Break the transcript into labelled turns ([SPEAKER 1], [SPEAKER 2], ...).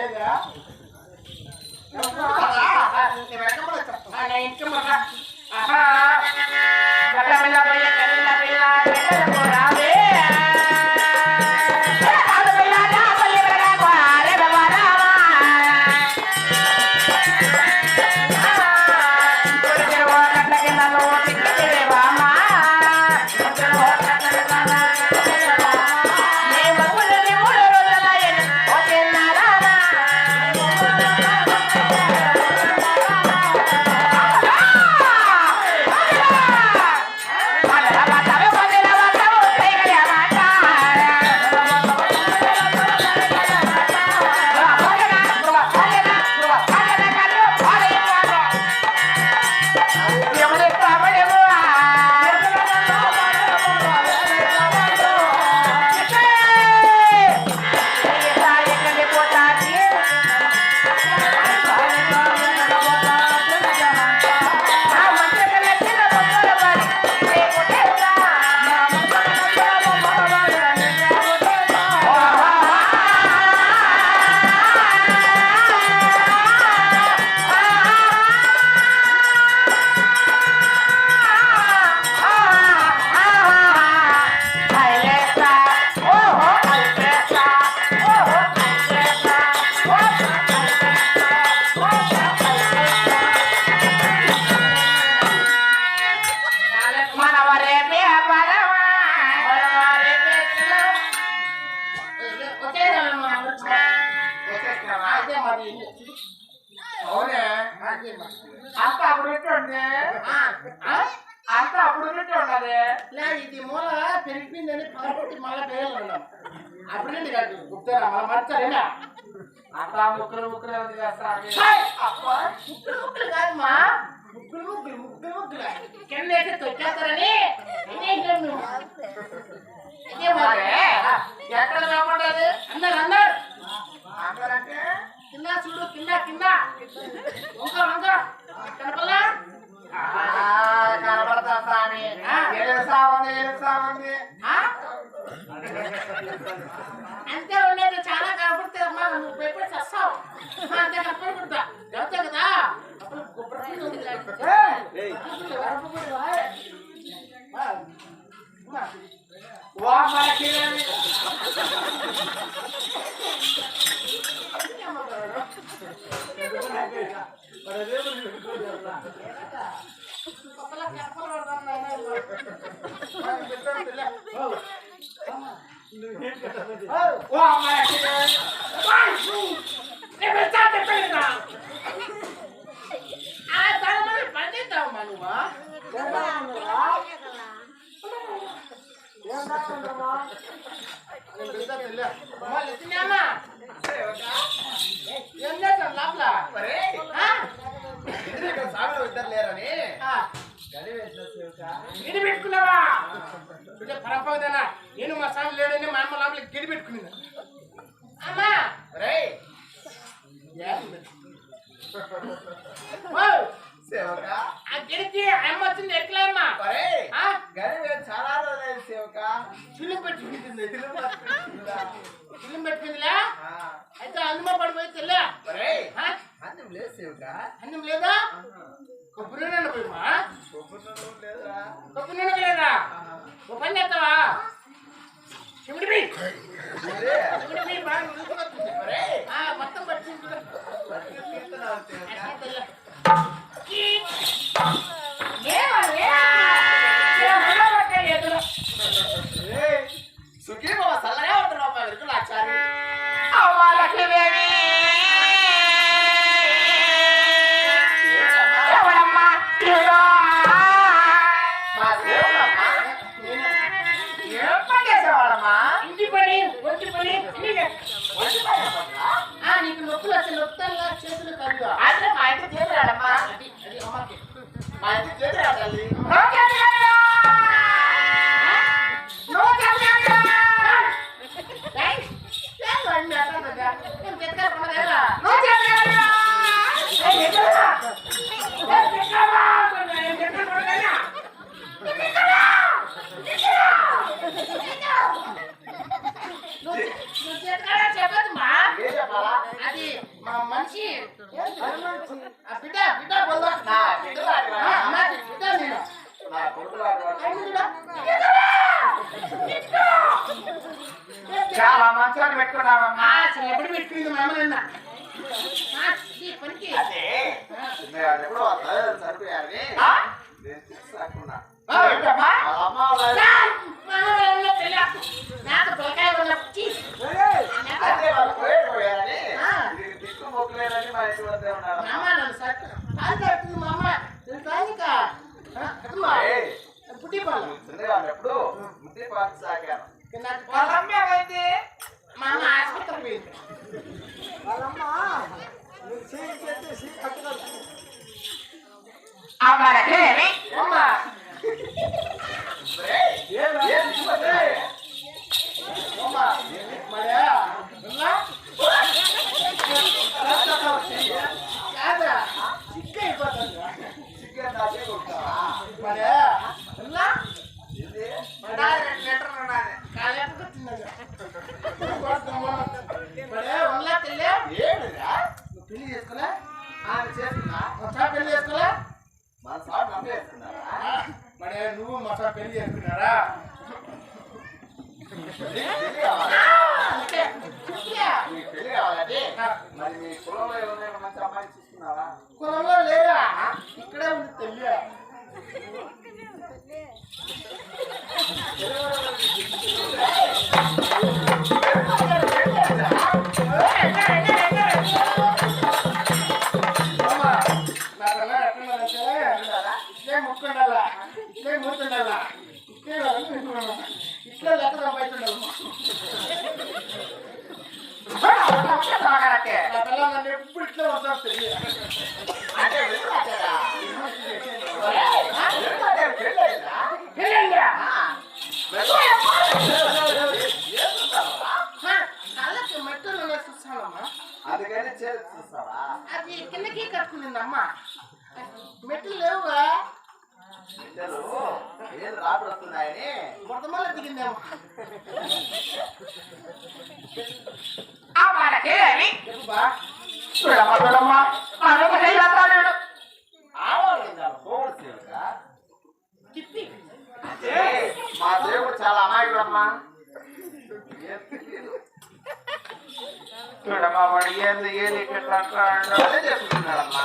[SPEAKER 1] నా మరి అవునే అంత అప్పుడు పెట్టుండే అంత అప్పుడు ఉన్నట్టు ఉండదు
[SPEAKER 2] లే ఇది మూల పెరిగిపోయిందని పగలబెట్టి మళ్ళీ పేయాలన్నాం అప్పుడండి కాదు
[SPEAKER 1] గుప్తారా మళ్ళీ మర్చారేనా అట్లా ముక్కలు ముక్కలు ఉంది కదా
[SPEAKER 2] ముక్కలు ముక్కలు కాదమ్మా ముగ్గురు ముగ్గురు ముగ్గురు ముగ్గురు కింద వేసి తొక్కేస్తారని
[SPEAKER 1] ఎక్కడ రాకుండా
[SPEAKER 2] అన్నారు అన్నారు Wah, malah kira Nama. లేవురా
[SPEAKER 1] అన్నం లేదా?
[SPEAKER 2] కొబ్బరి నూనె పోయమా?
[SPEAKER 1] కొబ్బరి నూనె
[SPEAKER 2] లేదా ఓ పని చేస్తావా? చిమిడి మొత్తం పట్టించుకుంటా నీకు నొప్పులు
[SPEAKER 1] వస్తే
[SPEAKER 2] అది
[SPEAKER 1] మా
[SPEAKER 2] మనిషి ఆ బిడ్డ బిడ్డ బొల్లా
[SPEAKER 3] నా ఆడరా?
[SPEAKER 2] నాది బిడ్డ నేను
[SPEAKER 3] నా
[SPEAKER 2] బిడ్డ?
[SPEAKER 3] చాలా
[SPEAKER 2] ఆ, అసలు ఎప్పుడు పెట్టుకుంది మా ఈ పనికి.
[SPEAKER 3] అదే. ఎప్పుడో
[SPEAKER 2] ఆ?
[SPEAKER 3] నేను తీసుకున్నా అమ్మ
[SPEAKER 2] మా. నాకు పిల్లకాయ అమ్మా.
[SPEAKER 3] ఏయ్,
[SPEAKER 2] మరి
[SPEAKER 3] మీ కులంలో ఎవరైనా మంచి అమ్మాయి చూసుకున్నావా
[SPEAKER 2] కులంలో ఇక్కడే ఉంది
[SPEAKER 3] తెలియ
[SPEAKER 2] అది కిందకి కట్టుకుందమ్మా మెట్లు లేవుగా. దిగిందేమో. తిప్పి.
[SPEAKER 3] అంటే మా దేవుడు చాలా అమాయకుడమ్మా. ఏం తెలియదు.
[SPEAKER 1] చూడమ్మా వాడు ఏంది ఏది ఇట్లా అంటాడు
[SPEAKER 3] అదే చెప్తున్నాడమ్మా